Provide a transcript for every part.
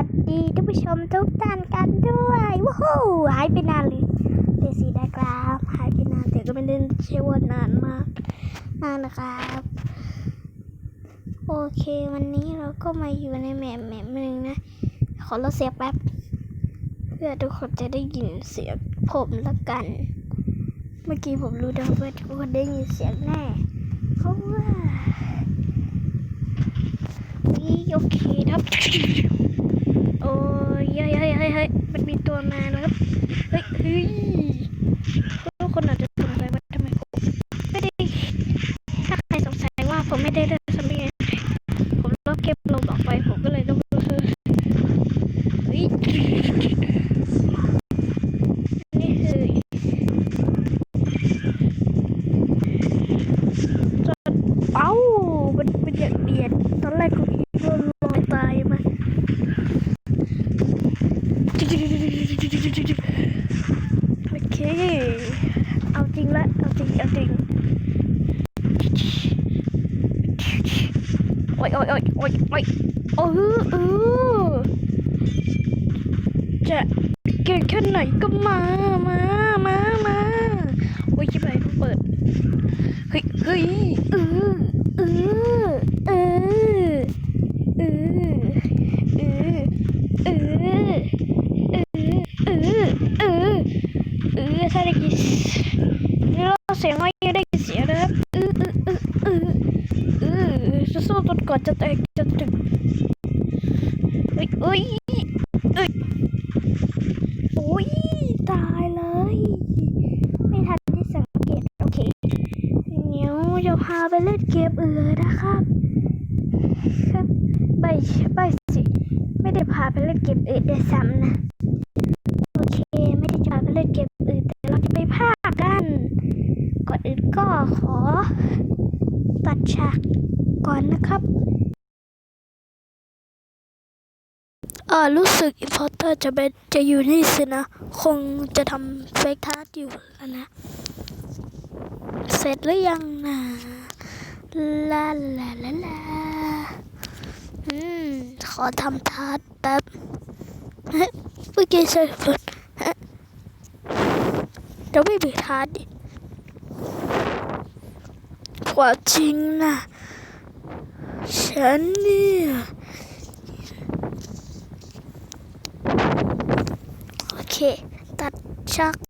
วัสดีท่านผู้ชมทุกท่านกันด้วยว้าวหายไปนานเลยเดซี่ได้ครับหายไปนานแต่ก็ไม่ได้เชื่อว่านานมากนานนะครับโอเค วันนี้เราก็มาอยู่ในแมปแมปหนึ่งนะ ขอลดเสียงแป๊บ เพื่อทุกคนจะได้ยินเสียงผมละกัน เมื่อกี้ผมรู้แล้วว่าทุกคนได้ยินเสียงแน่เพราะว่านี่โอเคครับ โอ้ยเฮ้ยเฮ้ยเฮ้ยมันมีตัวมาแล้วครับ เฮ้ยเฮ้ยทุกคนอาจจะสงสัยว่าทำไมผมไม่ได้ ถ้าใครสงสัยว่าผมไม่ได้เล่นสมีผมลบเกมลงบอกไปผมก็เลยต้องเฮ้ยนี่คือจนเอ้ามันเป็นอย่างเดียดตอนแรกกูคิดว่าลอยตายมา โอเค เอา จริงละเอาจริงเอาจริงโอ้ยโอ้ยโอ้ยโอ้ยโอ้ยโอ้เออจะเก่งแค่ไหนก็มามามามาโอ้ยชิบหายเพิ่งเปิดเฮ้ยเฮ้ยเออ อจะสู้จนกว่าจะแตกจะถึงเฮ้ยเอ้ยเอ้ยโอ้ยตายเลย ไม่ทันได้สังเกตโอเคเดี๋ยวจะพาไปเล่นเกมอื่นเลยนะครับครับไปไปสิไม่ได้พาไปเล่นเกมอื่นด้วยซ้ำนะโอเคไม่ได้จะพาไปเล่นเกมอื่นแต่เราจะไปภาคกันก่อนอื่นก็ขอตัดฉาก ก่อนนะครับเอ่ารู้สึกอินพอร์เตอร์จะเป็นจะอยู่นี่สินะ คงจะทำเฟกทาร์อยู่แล้วนะ เสร็จหรือยังนะลาลาลาลาอืม ขอทำทาร์ตแป๊บเฮ้ยเมื่อกี้ใช่ฝนเฮ้ยเดี๋ยวไม่มีทาร์ตดิกว่าจริงนะ ฉันเนี่ยโอเค ตัดชัก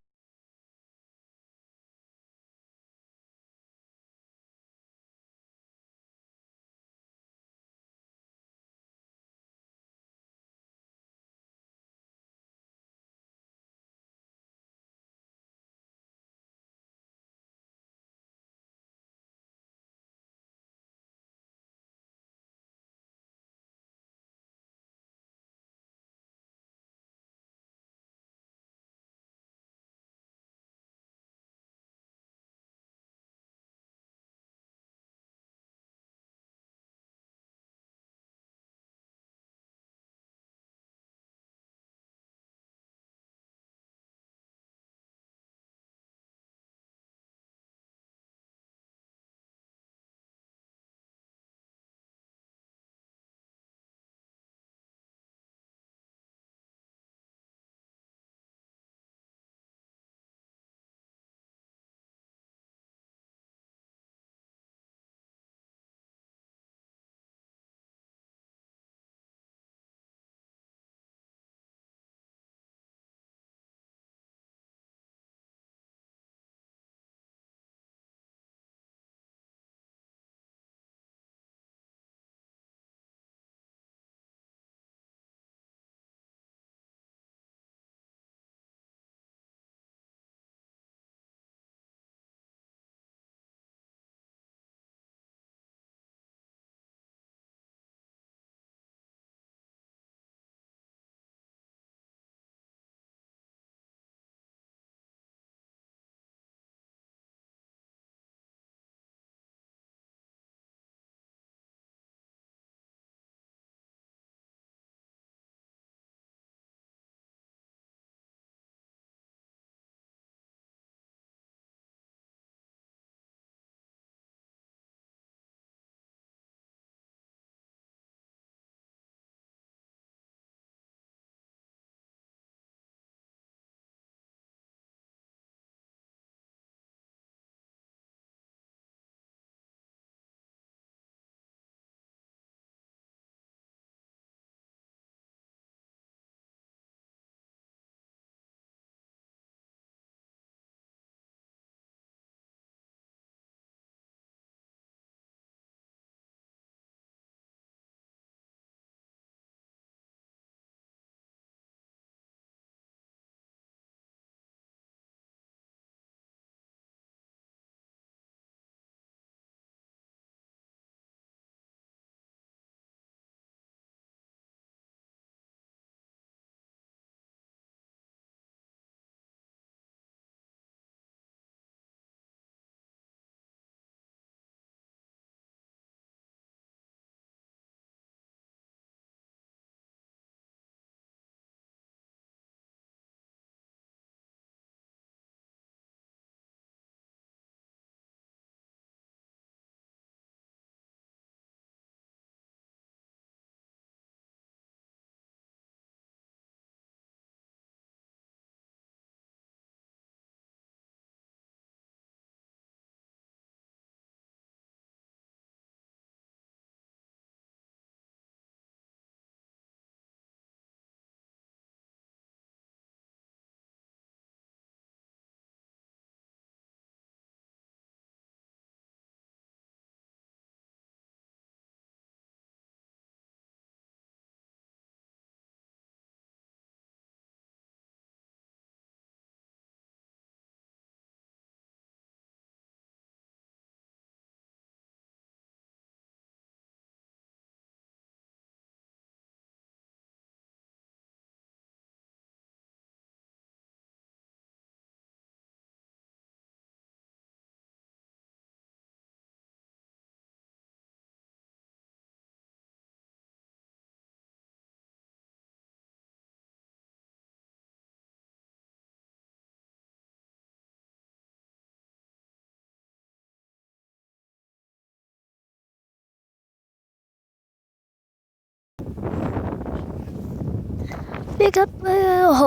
ครับเออโห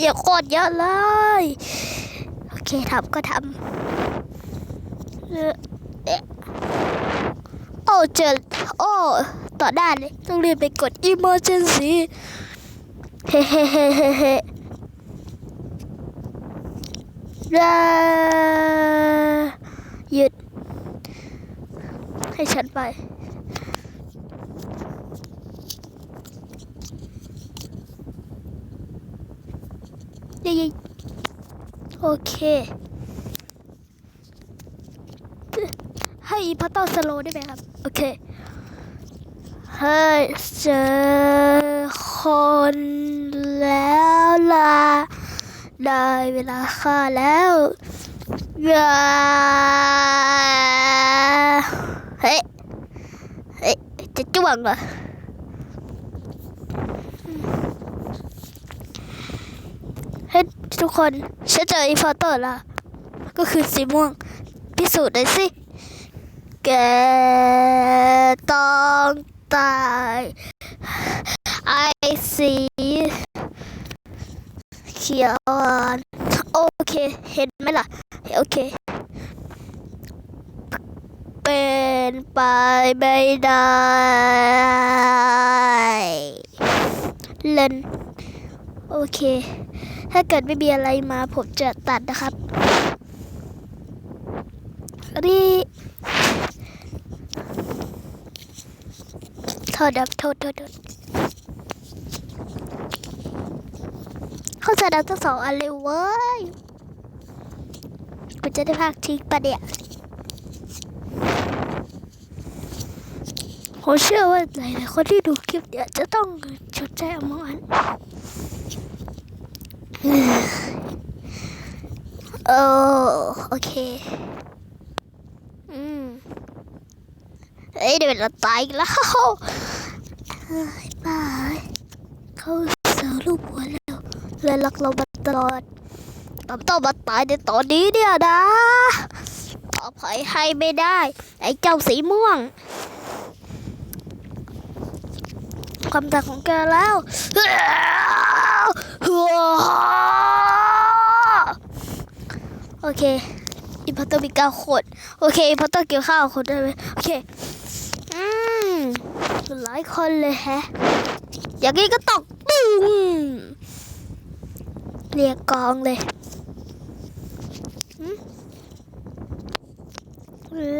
อย่าโคตรเยอะเลย โอเคทำก็ทำเออเอ๊ะโอ้เจอโอ้ต่อได้านเลยต้องเรียนไปกด emergency เฮ้เฮ้เฮ้เฮ้เฮ้ลาหยุดให้ฉันไป ยิงโอเค ให้พัตเตอร์สโลได้ไหมครับ โอเค ให้เจอคนแล้วล่ะ ได้เวลาฆ่าแล้วอย่าเฮ้ย เฮ้ย จะจ้วงเหรอ เฮ้ย ทุกคนฉันเจออีฟอเตอร์ละก็คือสีม่วงพิสูจน์หน่อยสิ แกต้องตายไอสีเขียวโอเค เห็นไหมล่ะ โอเค เป็นไปไม่ได้ เล่น โอเค ถ้าเกิดไม่มีอะไรมาผมจะตัดนะครับรีโทษครับโทษโทษโทษเขาจะดับทั้งสองอันเลยเว้ยกูจะได้พากทิ้งปะเนี่ยผมเชื่อว่าหลายๆคนที่ดูคลิปเนี่ยจะต้องชดใจอมอน โอ้โอเค อืมเอ้ยเดี๋ยวเราตายแล้วเฮ้ยบ้าเขาเสือลูกหัวแล้วเลยรักเรามาตลอดเราต้องมาตายในตอนนี้เนี่ยนะอภัยให้ไม่ได้ ไอ้เจ้าสีม่วง ความตายของแกแล้ว โอเคอีพัตเตอร์มีเก้าขวดโอเคอีพัตเตอร์เกี่ยวข้าวคนได้ไหมโอเคอืมหลายคนเลยแฮะ อย่างนี้ก็ตกปุ้งเรียกกองเลยอืม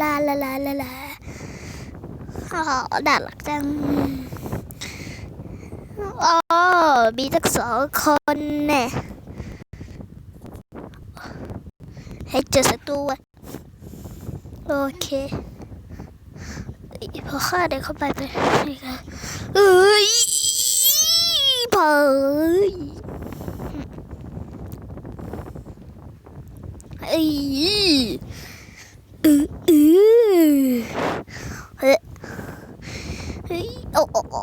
ลาลาลาลาลาอ๋อด่ารักจังอ๋อ มีทั้งสองคนแน่ให้เจอสัตัวโอเคพอข้าเดินเข้าไปไปนี่ค่ะเอ้ยเผยเอ้ยอืออือเฮ้ยเฮ้ยโอ้โอ้โอ้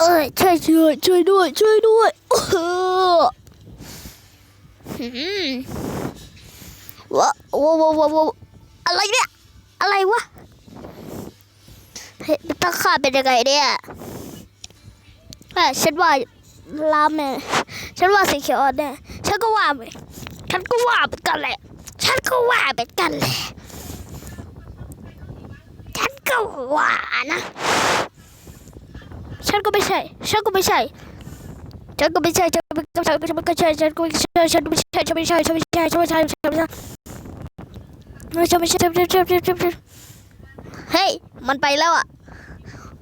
เอ้ยช่วยช่วยช่วยด้วย ช่วยด้วยเออหืมว้าว้าว้าวว้าวอะไรเนี่ย อะไรวะเฮ้ยมันตั้งค่าเป็นยังไงเนี่ยฉันว่าลามเนี่ยฉันว่าสีเขียวอ่อนเนี่ยฉันก็ว่าเหมือนฉันก็ว่าเหมือนกันแหละ ฉันก็ว่าเหมือนกันแหละ ฉันก็ว่านะ ฉันก็ไม่ใช่ ฉันก็ไม่ใช่ ฉันก็ไม่ใช่ ฉันก็ไม่ใช่ ฉันก็ไม่ใช่ ฉันก็ไม่ใช่ ฉันก็ไม่ใช่ ฉันก็ไม่ใช่ ฉันก็ไม่ใช่ ฉันก็ไม่ใช่ ฉันก็ไม่ใช่ ฉันก็ไม่ใช่ ฉันก็ไม่ใช่ ฉันก็ไม่ใช่ฉันก็ไม่ใช่ฉันก็ไม่ใแล้วอะ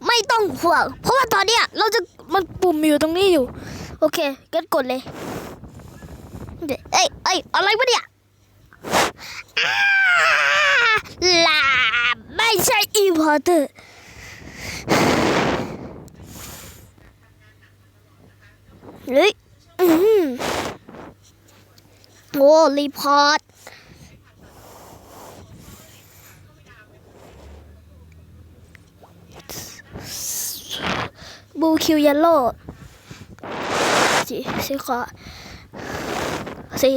ไม่ใช่ฉันก็ไม่ใช่ฉันก็ไม่าตอนเนี้ยเราจะมันปุ่ม่ใช่ตรงนี้อใช่โอเคก็ไม่ใช่ฉันก็ดเลย เอ้ยเอ้ยอะไช่ฉันก็ไม่ใช่ฉันก็ไม่ใช่ฉัอีพอเตอร์ เฮ้ยโอ้รีพอร์ตบูคิวเยลโล่สีสีขาวสี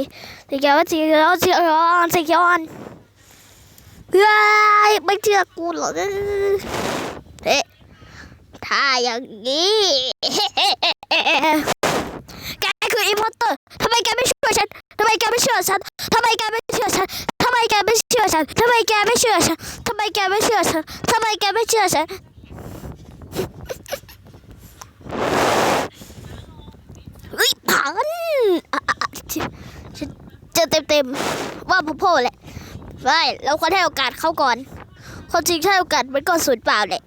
สีเขียวสีเขียวสีเขียวสีเขียวเฮ้ยไม่เชื่อกูหรอกเฮ้ถ้าอย่างนี้ แกไม่เชื่อฉันทำไมแกไม่เชื่อฉันทำไมแกไม่เชื่อฉันทำไมแกไม่เชื่อฉันทำไมแกไม่เชื่อฉันทำไมแกไม่เชื่อฉันเฮ้ยผังอะอะอะฉันเจอเต็มๆว่าพ่อพ่อแหละไม่เราควรให้โอกาสเขาก่อนความจริงให้โอกาสมันก็สูญเปล่าแหละ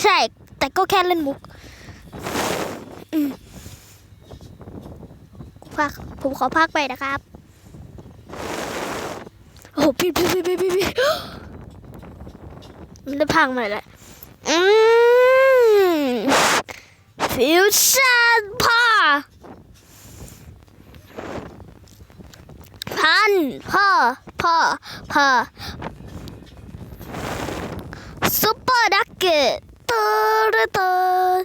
ใช่ แต่ก็แค่เล่นมุก พักผมขอพักไปนะครับ โอ้โหพี่พี่พี่พี่พี่พี่มันได้พังมาแล้วอืมฟิวชั่นพ่อพันพ่อพ่อพ่อซุปเปอร์ดักเก็ตเตอร์เตอร์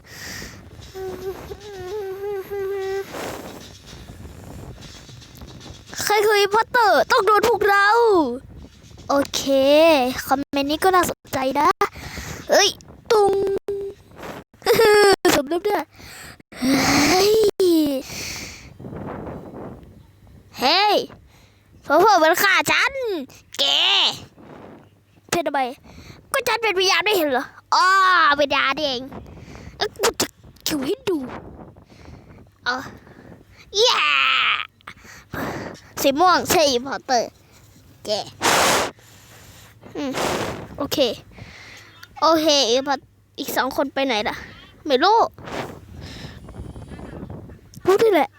ใครคืออีพอตเตอร์ต้องโดนพวกเรา โอเค คอมเมนต์นี้ก็น่าสนใจนะเฮ้ย ตุงสมน้ำหน้าเฮ้ย เฮ้ยพอพอมันฆ่าฉัน แกเป็นทำไมก็ฉันเป็นวิญญาณได้เห็นเหรออ๋อวิญญาณเองกูจะเขียวให้ดูเออแย่ สีม่วงใช่พอเตอร์แกอืมโอเค โอเคอีพออีกสองคนไปไหนล่ะ ไม่รู้รู้ที่แหละ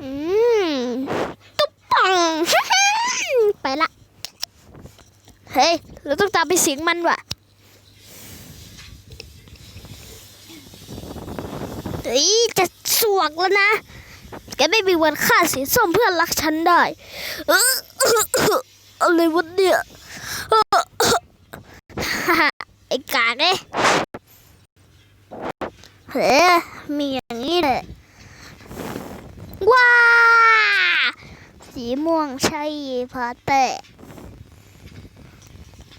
อืมตุ๊บปังไปละ เฮ้ย เราต้องตามไปสิงมันว่ะเฮ้ยจะสวกแล้วนะ กไม่มีวันฆ่าสีส้มเพื่อนรักฉันได้อะไรวะเนี่ยไอ้กากเอ้ยเฮ้มีอย่างนี้เลยว้าสีม่วงใช่พอเตะ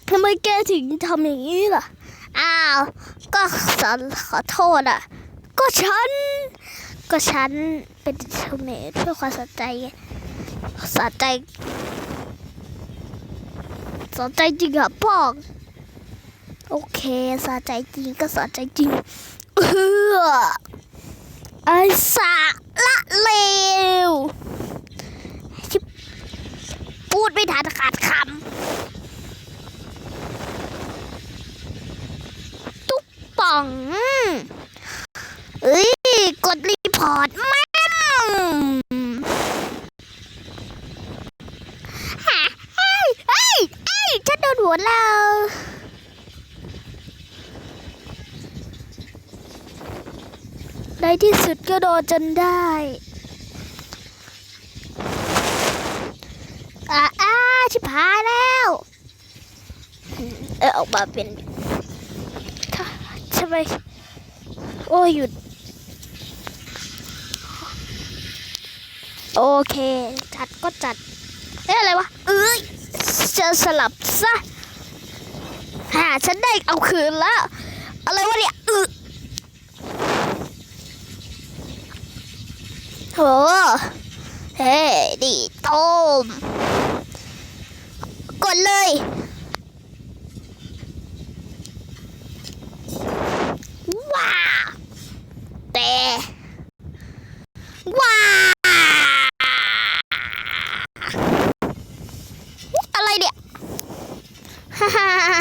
ทำไมแกถึงทำอย่างนี้ล่ะ อ้าว ก็สอนขอโทษอะ ก็ฉัน ก็ฉันเป็นเทเมทเพื่อความสนใจสนใจสนใจจริงเหรอพ่องโอเคสนใจจริงก็สนใจจริงเออไอสาละเลวพูดไม่ทันขาดคำตุ๊บป่องเอ้ยกดรี พอร์ตแม่ฮะเฮ้ยเฮ้ยเฮ้ยฉันโดนหัวเราในที่สุดก็โดนจนได้อ่าอ่าชิบหายแล้ว เออออกมาเป็นใช่ไม โอ้ยหยุด โอเค จัดก็จัดเอ๊ะอะไรวะ เอ้ยจะสลับซะหาฉันได้เอาคืนแล้ว อะไรวะเนี่ยอือโหเฮ้ดีโตม กดเลย ว้าแต่ว้าอะไรเนี่ย ฮ่าฮ่าฮ่าฮ่าฮ่าอืม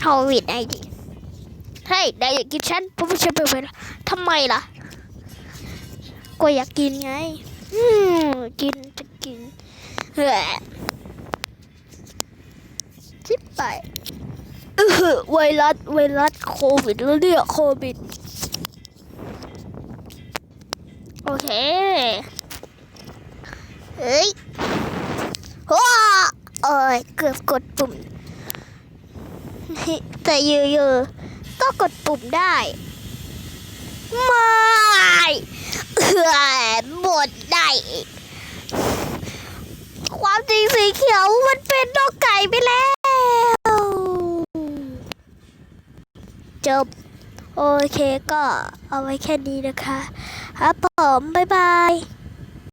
โควิดไอดีเฮ้ยนายอยากกินฉันเพราะว่าฉันเป็นเวลาทำไมล่ะ ก็อยากกินไง อืมกินจะกินเฮ้ยชิบไปเออไวรัสไวรัสโควิดแล้วเนี่ยโควิด โอเค เฮ้ยว้าเอ้ยเกือบกดปุ่ม แต่เยอะๆก็กดปุ่มได้ไม่เออหมดได้ความจริงสีเขียวมันเป็นนกไก่ไปแล้ว จบ โอเคก็เอาไว้แค่นี้นะคะ ครับผม บ๊ายบาย